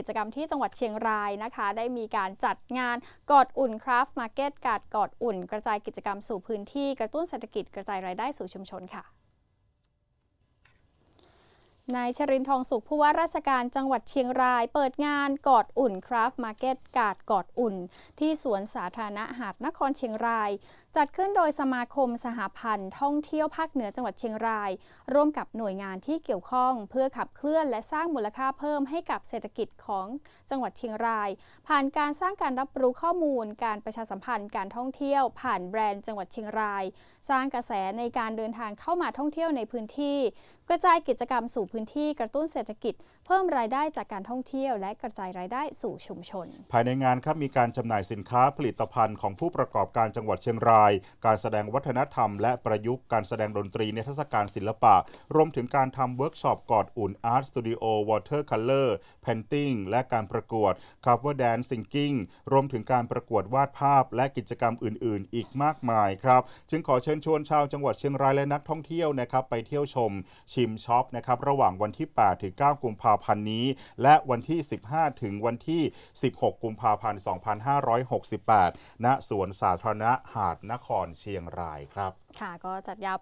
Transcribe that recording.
กิจกรรมที่จังหวัดเชียงรายนะคะ ได้มีการจัดงานกอดอุ่นคราฟต์มาร์เก็ตกาดกอดอุ่น กระจายกิจกรรมสู่พื้นที่กระตุ้นเศรษฐกิจกระจายรายได้สู่ชุมชนค่ะ นายชรินทองสุขผู้ว่าราชการจังหวัดเชียงราย เปิดงานกอดอุ่นคราฟต์มาร์เก็ตกาดกอดอุ่น ที่สวนสาธารณะหาดนครเชียงราย จัดขึ้นโดยสมาคมสหพันธ์ ท่องเที่ยวภาคเหนือจังหวัดเชียงราย ร่วมกับหน่วยงานที่เกี่ยวข้อง เพื่อขับเคลื่อนและสร้างมูลค่าเพิ่มให้กับเศรษฐกิจของจังหวัดเชียงราย ผ่านการสร้างการรับรู้ข้อมูล การประชาสัมพันธ์การท่องเที่ยว ผ่านแบรนด์จังหวัดเชียงราย สร้างกระแสในการเดินทางเข้ามาท่องเที่ยวในพื้นที่ กระจายกิจกรรมสู่พื้นที่กระตุ้นเศรษฐกิจ เพิ่มรายได้จากการท่องเที่ยว และกระจายรายได้สู่ชุมชน ภายในงานครับมีการจำหน่ายสินค้าผลิตภัณฑ์ของผู้ประกอบการจังหวัดเชียงราย การแสดงวัฒนธรรม และประยุกต์การแสดงดนตรีในเทศกาลศิลปะ รวมถึงการทำเวิร์กช็อปกอดอุ่นอาร์ตสตูดิโอวอเตอร์คัลเลอร์เพนติ้งและการประกวด cover dance singing รวมถึงการประกวดวาดภาพ และกิจกรรมอื่น ๆ อีกมากมายครับจึงขอเชิญชวนชาวจังหวัดเชียงรายและนักท่องเที่ยวนะครับไปเที่ยวชมชิมช็อปนะครับระหว่างางวันที่ 8 ถึง 9 กุมภาพันธ์นี้ และวันที่ 15 ถึงวันที่ 16 กุมภาพันธ์ 2568 ณ สวนสาธารณะหาดนครเชียงรายครับ ค่ะ ก็จัดยาว